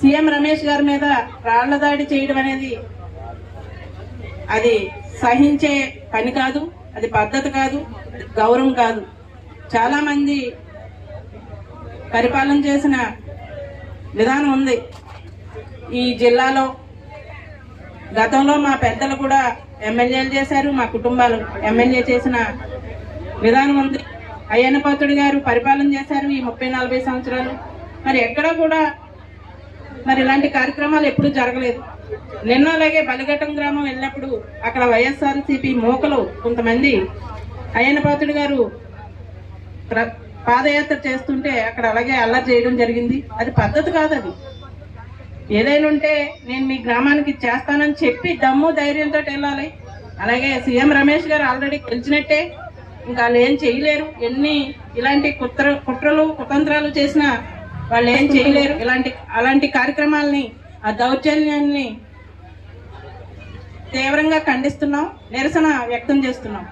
CM Ramesh గారి మీద రాళ్ళ దాడి చేయడం అనేది అది సహించే పని కాదు అది పద్ధతి కాదు గౌరవం కాదు. చాలా మంది పరిపాలన చేసిన విధానం ఉంది. ఈ జిల్లాలో గతంలో మా పెద్దలు కూడా ఎమ్మెల్యేలు చేశారు మా కుటుంబాలు ఎమ్మెల్యే చేసిన విధానం ఉంది. అయ్యన్నపాత్రుడు గారు పరిపాలన చేశారు ఈ ముప్పై నలభై సంవత్సరాలు. మరి ఎక్కడ కూడా మరి ఇలాంటి కార్యక్రమాలు ఎప్పుడూ జరగలేదు. నిన్న అలాగే బలిఘట్టం గ్రామం వెళ్ళినప్పుడు అక్కడ వైఎస్ఆర్సీపీ మూకలు మోకలు కొంతమంది అయ్యన్న పాత్రుడు గారు ప్ర- పాదయాత్ర చేస్తుంటే అక్కడ అలాగే అల్లరి చేయడం జరిగింది. అది పద్ధతి కాదు అది. ఏదైనా ఉంటే నేను మీ గ్రామానికి చేస్తానని చెప్పి దమ్ము ధైర్యంతో వెళ్ళాలి. అలాగే సీఎం రమేష్ గారు ఆల్రెడీ గెలిచినట్టే. ఇంకా వాళ్ళు ఏం చేయలేరు. ఎన్ని ఇలాంటి కుట్ర కుట్రలు కుతంత్రాలు చేసినా వాళ్ళు ఏం చేయలేరు. ఇలాంటి అలాంటి కార్యక్రమాలని ఆ దౌర్జన్యాన్ని తీవ్రంగా ఖండిస్తున్నాం నిరసన వ్యక్తం చేస్తున్నాం.